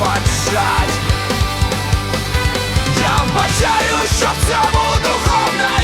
пробачать. Я вбачаю, що в цьому духовна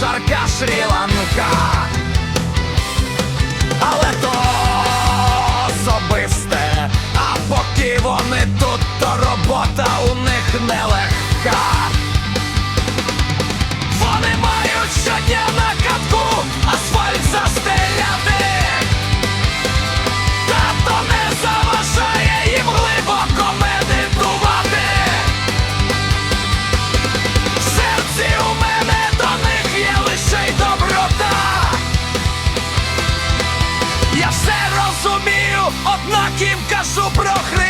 жарка Шрі-Ланка. Але то особисте, а поки вони тут, то робота у них нелегка. Вони мають щодня на Їм кажу про Христа.